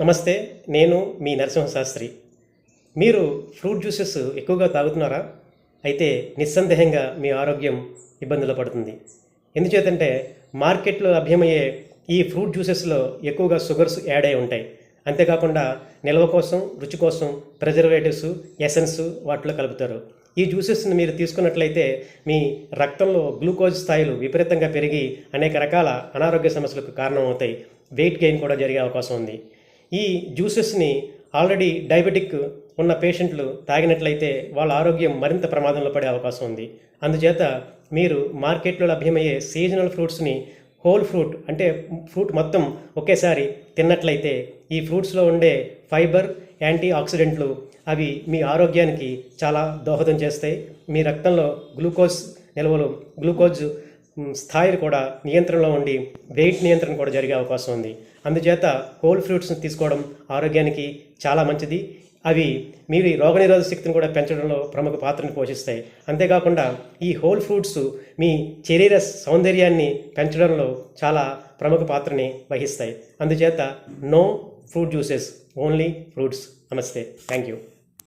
నమస్తే నేను మీ నరసింహశాస్త్రి. మీరు ఫ్రూట్ జ్యూసెస్ ఎక్కువగా తాగుతున్నారా? అయితే నిస్సందేహంగా మీ ఆరోగ్యం ఇబ్బందులు పడుతుంది. ఎందుచేతంటే మార్కెట్లో లభ్యమయ్యే ఈ ఫ్రూట్ జ్యూసెస్లో ఎక్కువగా షుగర్స్ యాడ్ అయి ఉంటాయి. అంతేకాకుండా నిల్వ కోసం రుచి కోసం ప్రిజర్వేటివ్స్ ఎసెన్స్ వాటిలో కలుపుతారు. ఈ జ్యూసెస్ని మీరు తీసుకున్నట్లయితే మీ రక్తంలో గ్లూకోజ్ స్థాయిలు విపరీతంగా పెరిగి అనేక రకాల అనారోగ్య సమస్యలకు కారణమవుతాయి. వెయిట్ గెయిన్ కూడా జరిగే అవకాశం ఉంది. ఈ జ్యూసెస్ని ఆల్రెడీ డయాబెటిక్ ఉన్న పేషెంట్లు తాగినట్లయితే వాళ్ళ ఆరోగ్యం మరింత ప్రమాదంలో పడే అవకాశం ఉంది. అందుచేత మీరు మార్కెట్లో లభ్యమయ్యే సీజనల్ ఫ్రూట్స్ని హోల్ ఫ్రూట్ అంటే ఫ్రూట్ మొత్తం ఒకేసారి తిన్నట్లయితే ఈ ఫ్రూట్స్లో ఉండే ఫైబర్ యాంటీ ఆక్సిడెంట్లు అవి మీ ఆరోగ్యానికి చాలా దోహదం చేస్తాయి. మీ రక్తంలో గ్లూకోజ్ నిల్వలు గ్లూకోజ్ స్థాయిలు కూడా నియంత్రణలో ఉండి వెయిట్ నియంత్రణ కూడా జరిగే అవకాశం ఉంది. అందుచేత హోల్ ఫ్రూట్స్ని తీసుకోవడం ఆరోగ్యానికి చాలా మంచిది. అవి మీ రోగనిరోధక శక్తిని కూడా పెంచడంలో ప్రముఖ పాత్రను పోషిస్తాయి. అంతేకాకుండా ఈ హోల్ ఫ్రూట్స్ మీ శరీర సౌందర్యాన్ని పెంచడంలో చాలా ప్రముఖ పాత్రని వహిస్తాయి. అందుచేత no fruit juices only fruits నమస్తే. Thank you